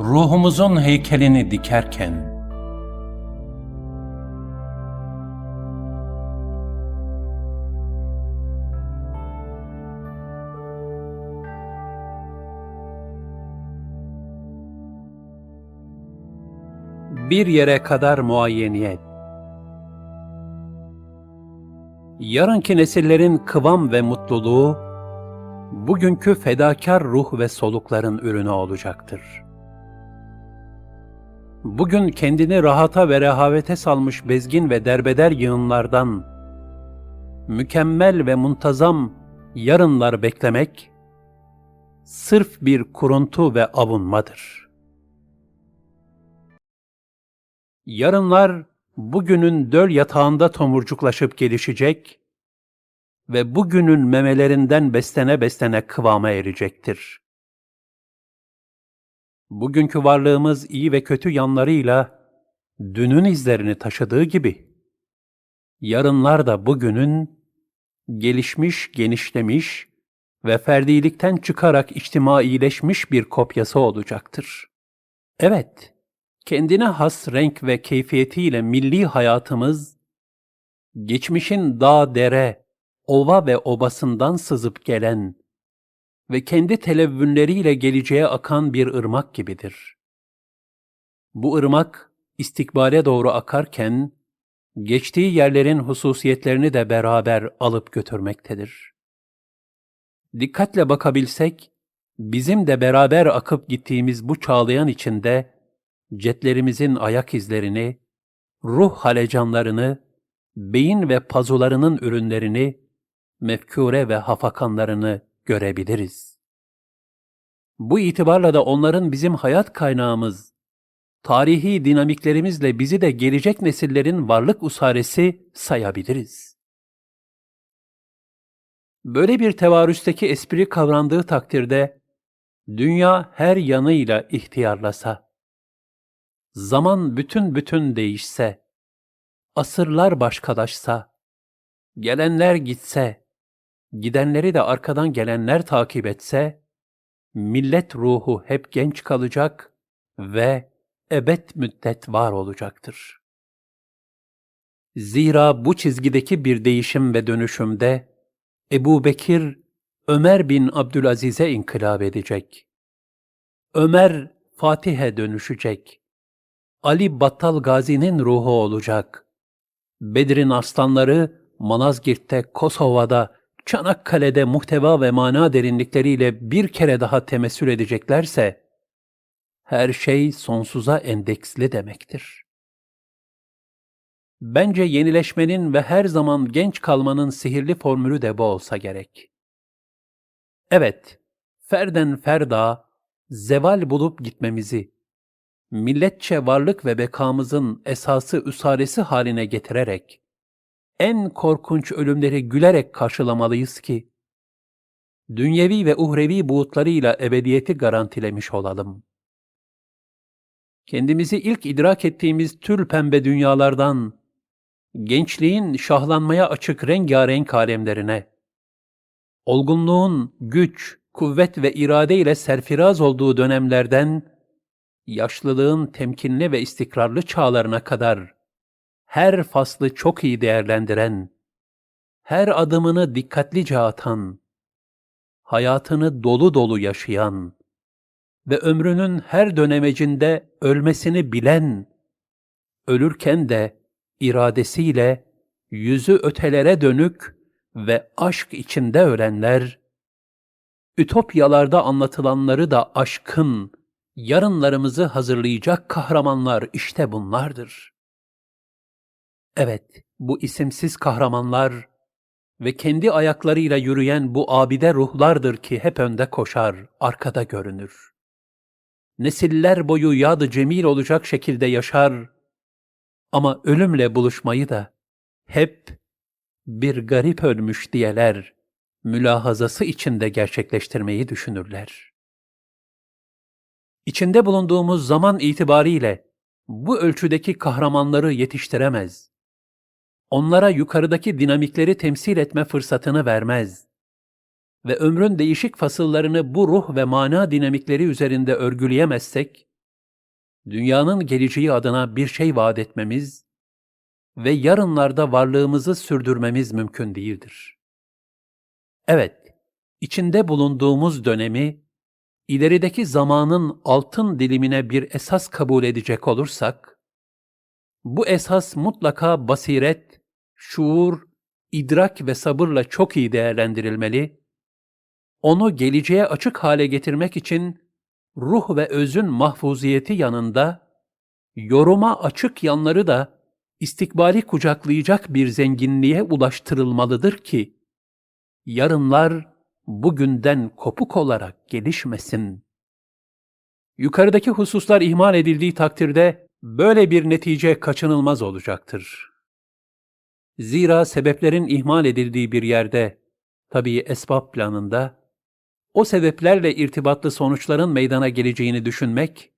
ruhumuzun heykelini dikerken bir yere kadar muayyeniyet. Yarınki nesillerin kıvam ve mutluluğu, bugünkü fedakar ruh ve solukların ürünü olacaktır. Bugün kendini rahata ve rehavete salmış bezgin ve derbeder yığınlardan, mükemmel ve muntazam yarınlar beklemek, sırf bir kuruntu ve avunmadır.'' Yarınlar bugünün döl yatağında tomurcuklaşıp gelişecek ve bugünün memelerinden beslene beslene kıvama erecektir. Bugünkü varlığımız iyi ve kötü yanlarıyla dünün izlerini taşıdığı gibi, yarınlar da bugünün gelişmiş, genişlemiş ve ferdilikten çıkarak içtimaileşmiş bir kopyası olacaktır. Evet, kendine has renk ve keyfiyetiyle milli hayatımız, geçmişin dağ, dere, ova ve obasından sızıp gelen ve kendi televvünleriyle geleceğe akan bir ırmak gibidir. Bu ırmak, istikbale doğru akarken, geçtiği yerlerin hususiyetlerini de beraber alıp götürmektedir. Dikkatle bakabilsek, bizim de beraber akıp gittiğimiz bu çağlayan içinde, jetlerimizin ayak izlerini, ruh halecanlarını, beyin ve pazularının ürünlerini, mefkure ve hafakanlarını görebiliriz. Bu itibarla da onların bizim hayat kaynağımız, tarihi dinamiklerimizle bizi de gelecek nesillerin varlık usaresi sayabiliriz. Böyle bir tevarüsteki espri kavrandığı takdirde, dünya her yanıyla ihtiyarlasa, zaman bütün bütün değişse, asırlar başkalaşsa, gelenler gitse, gidenleri de arkadan gelenler takip etse, millet ruhu hep genç kalacak ve ebed müddet var olacaktır. Zira bu çizgideki bir değişim ve dönüşümde Ebu Bekir, Ömer bin Abdülaziz'e inkılap edecek. Ömer, Fatih'e dönüşecek. Ali Battal Gazi'nin ruhu olacak. Bedir'in aslanları Manazgirt'te, Kosova'da, Çanakkale'de muhteva ve mana derinlikleriyle bir kere daha temessül edeceklerse, her şey sonsuza endeksli demektir. Bence yenileşmenin ve her zaman genç kalmanın sihirli formülü de bu olsa gerek. Evet, ferden ferda, zeval bulup gitmemizi, milletçe varlık ve bekamızın esası üsaresi haline getirerek, en korkunç ölümleri gülerek karşılamalıyız ki, dünyevi ve uhrevi buğutlarıyla ebediyeti garantilemiş olalım. Kendimizi ilk idrak ettiğimiz tül pembe dünyalardan, gençliğin şahlanmaya açık rengarenk alemlerine, olgunluğun güç, kuvvet ve irade ile serfiraz olduğu dönemlerden, yaşlılığın temkinli ve istikrarlı çağlarına kadar her faslı çok iyi değerlendiren, her adımını dikkatlice atan, hayatını dolu dolu yaşayan ve ömrünün her dönemecinde ölmesini bilen, ölürken de iradesiyle yüzü ötelere dönük ve aşk içinde ölenler, ütopyalarda anlatılanları da aşkın, yarınlarımızı hazırlayacak kahramanlar işte bunlardır. Evet, bu isimsiz kahramanlar ve kendi ayaklarıyla yürüyen bu abide ruhlardır ki hep önde koşar, arkada görünür. Nesiller boyu yadı cemil olacak şekilde yaşar ama ölümle buluşmayı da hep bir garip ölmüş diyeler mülahazası içinde gerçekleştirmeyi düşünürler. İçinde bulunduğumuz zaman itibariyle bu ölçüdeki kahramanları yetiştiremez. Onlara yukarıdaki dinamikleri temsil etme fırsatını vermez. Ve ömrün değişik fasıllarını bu ruh ve mana dinamikleri üzerinde örgüleyemezsek, dünyanın geleceği adına bir şey vaat etmemiz ve yarınlarda varlığımızı sürdürmemiz mümkün değildir. Evet, içinde bulunduğumuz dönemi ilerideki zamanın altın dilimine bir esas kabul edecek olursak, bu esas mutlaka basiret, şuur, idrak ve sabırla çok iyi değerlendirilmeli, onu geleceğe açık hale getirmek için ruh ve özün mahfuziyeti yanında, yoruma açık yanları da istikbali kucaklayacak bir zenginliğe ulaştırılmalıdır ki, yarınlar bugünden kopuk olarak gelişmesin. Yukarıdaki hususlar ihmal edildiği takdirde böyle bir netice kaçınılmaz olacaktır. Zira sebeplerin ihmal edildiği bir yerde, tabii esbab planında, o sebeplerle irtibatlı sonuçların meydana geleceğini düşünmek,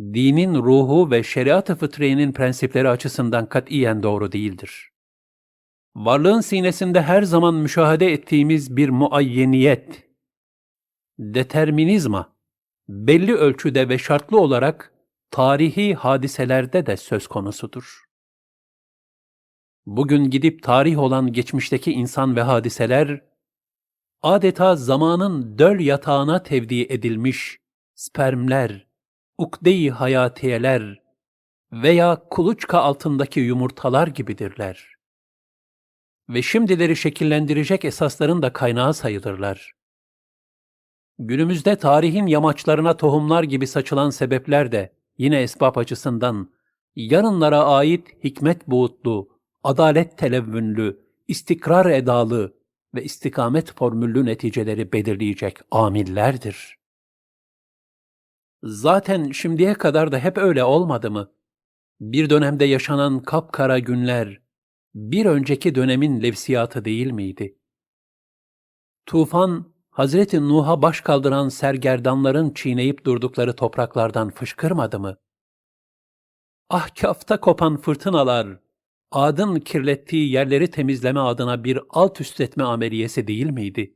dinin ruhu ve şeriat-ı fıtriyenin prensipleri açısından katiyen doğru değildir. Varlığın sinesinde her zaman müşahede ettiğimiz bir muayyeniyet, determinizma, belli ölçüde ve şartlı olarak tarihi hadiselerde de söz konusudur. Bugün gidip tarih olan geçmişteki insan ve hadiseler, adeta zamanın döl yatağına tevdi edilmiş spermler, ukde-i hayatiyeler veya kuluçka altındaki yumurtalar gibidirler. Ve şimdileri şekillendirecek esasların da kaynağı sayılırlar. Günümüzde tarihin yamaçlarına tohumlar gibi saçılan sebepler de yine esbab açısından yarınlara ait hikmet buğutlu, adalet televvünlü, istikrar edalı ve istikamet formüllü neticeleri belirleyecek amillerdir. Zaten şimdiye kadar da hep öyle olmadı mı? Bir dönemde yaşanan kapkara günler, bir önceki dönemin levsiyatı değil miydi? Tufan, Hazreti Nuh'a baş kaldıran sergerdanların çiğneyip durdukları topraklardan fışkırmadı mı? Ahkafta kopan fırtınalar, Ad'ın kirlettiği yerleri temizleme adına bir alt üst etme ameliyesi değil miydi?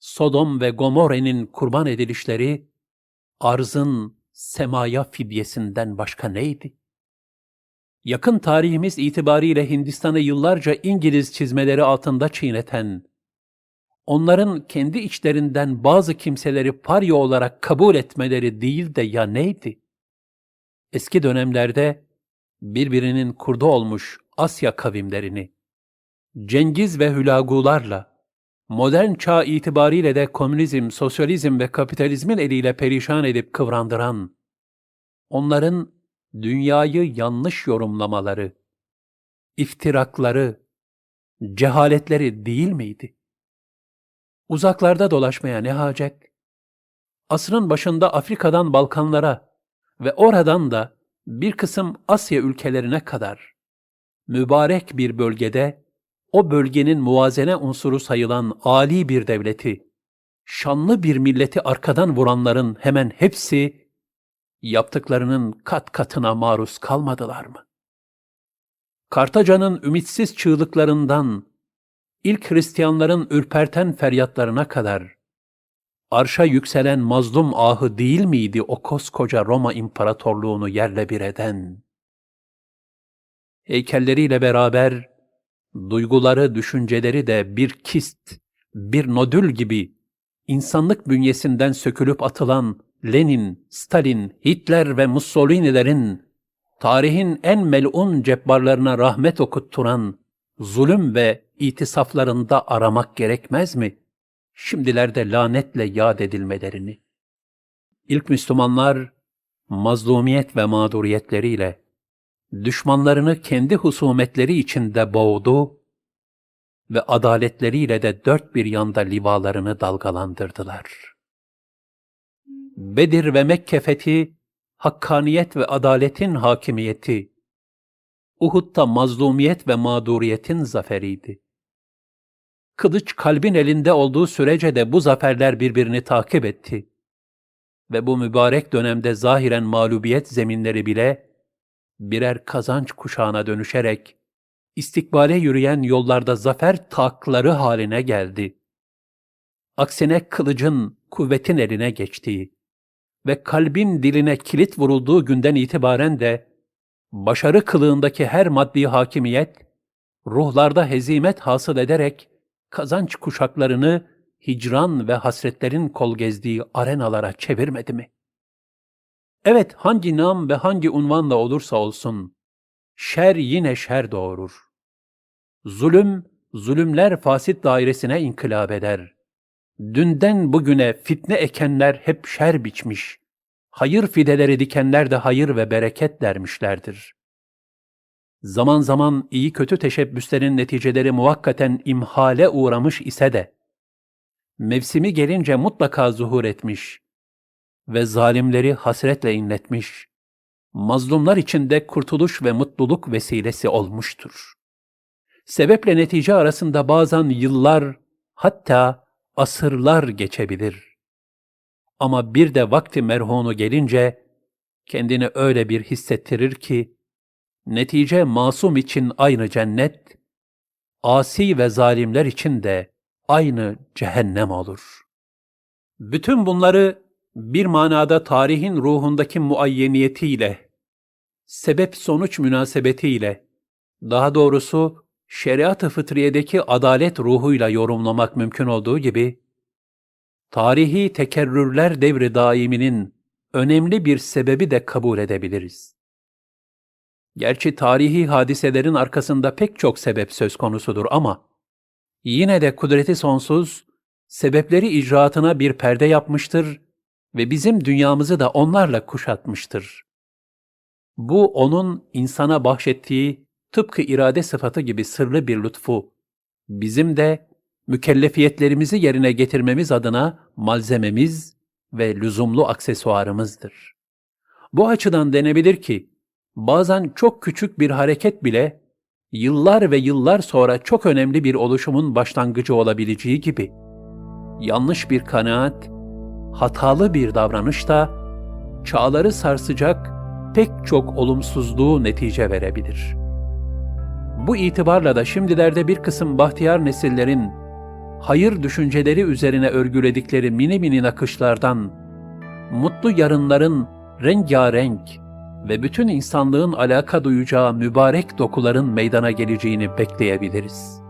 Sodom ve Gomorre'nin kurban edilişleri, arzın semaya fidyesinden başka neydi? Yakın tarihimiz itibariyle Hindistan'ı yıllarca İngiliz çizmeleri altında çiğneten, onların kendi içlerinden bazı kimseleri parya olarak kabul etmeleri değil de ya neydi? Eski dönemlerde birbirinin kurdu olmuş Asya kavimlerini, Cengiz ve Hülagularla, modern çağ itibariyle de komünizm, sosyalizm ve kapitalizmin eliyle perişan edip kıvrandıran, onların dünyayı yanlış yorumlamaları, iftirakları, cehaletleri değil miydi? Uzaklarda dolaşmaya ne hacet? Asrın başında Afrika'dan Balkanlara ve oradan da bir kısım Asya ülkelerine kadar mübarek bir bölgede o bölgenin muvazene unsuru sayılan ali bir devleti, şanlı bir milleti arkadan vuranların hemen hepsi yaptıklarının kat katına maruz kalmadılar mı? Kartaca'nın ümitsiz çığlıklarından ilk Hristiyanların ürperten feryatlarına kadar arşa yükselen mazlum ahı değil miydi o koskoca Roma İmparatorluğunu yerle bir eden? Heykelleriyle beraber duyguları, düşünceleri de bir kist, bir nodül gibi insanlık bünyesinden sökülüp atılan Lenin, Stalin, Hitler ve Mussolini'lerin tarihin en melun cebbarlarına rahmet okutturan zulüm ve itisaflarında aramak gerekmez mi? Şimdilerde lanetle yad edilmelerini. İlk Müslümanlar mazlumiyet ve mağduriyetleriyle düşmanlarını kendi husumetleri içinde boğdu ve adaletleriyle de dört bir yanda livalarını dalgalandırdılar. Bedir ve Mekke fethi, hakkaniyet ve adaletin hakimiyeti, Uhud'da mazlumiyet ve mağduriyetin zaferiydi. Kılıç kalbin elinde olduğu sürece de bu zaferler birbirini takip etti. Ve bu mübarek dönemde zahiren mağlubiyet zeminleri bile birer kazanç kuşağına dönüşerek istikbale yürüyen yollarda zafer takları haline geldi. Aksine kılıcın kuvvetin eline geçtiği, ve kalbin diline kilit vurulduğu günden itibaren de başarı kılığındaki her maddi hakimiyet ruhlarda hezimet hasıl ederek kazanç kuşaklarını hicran ve hasretlerin kol gezdiği arenalara çevirmedi mi? Evet, hangi nam ve hangi unvanla olursa olsun, şer yine şer doğurur. Zulüm, zulümler fasit dairesine inkılap eder. Dünden bugüne fitne ekenler hep şer biçmiş, hayır fideleri dikenler de hayır ve bereket dermişlerdir. Zaman zaman iyi kötü teşebbüslerin neticeleri muvakkaten imhale uğramış ise de, mevsimi gelince mutlaka zuhur etmiş ve zalimleri hasretle inletmiş, mazlumlar içinde kurtuluş ve mutluluk vesilesi olmuştur. Sebeple netice arasında bazen yıllar, hatta asırlar geçebilir. Ama bir de vakti merhunu gelince, kendini öyle bir hissettirir ki, netice masum için aynı cennet, asi ve zalimler için de aynı cehennem olur. Bütün bunları bir manada tarihin ruhundaki muayyeniyetiyle, sebep-sonuç münasebetiyle, daha doğrusu şeriat-ı fıtriyedeki adalet ruhuyla yorumlamak mümkün olduğu gibi, tarihi tekerrürler devri daiminin önemli bir sebebi de kabul edebiliriz. Gerçi tarihi hadiselerin arkasında pek çok sebep söz konusudur ama yine de kudreti sonsuz sebepleri icraatına bir perde yapmıştır ve bizim dünyamızı da onlarla kuşatmıştır. Bu onun insana bahşettiği tıpkı irade sıfatı gibi sırlı bir lütfu, bizim de mükellefiyetlerimizi yerine getirmemiz adına malzememiz ve lüzumlu aksesuarımızdır. Bu açıdan denebilir ki, bazen çok küçük bir hareket bile, yıllar ve yıllar sonra çok önemli bir oluşumun başlangıcı olabileceği gibi, yanlış bir kanaat, hatalı bir davranış da, çağları sarsacak pek çok olumsuzluğu netice verebilir. Bu itibarla da şimdilerde bir kısım bahtiyar nesillerin hayır düşünceleri üzerine örgüledikleri mini mini nakışlardan, mutlu yarınların rengarenk ve bütün insanlığın alaka duyacağı mübarek dokuların meydana geleceğini bekleyebiliriz.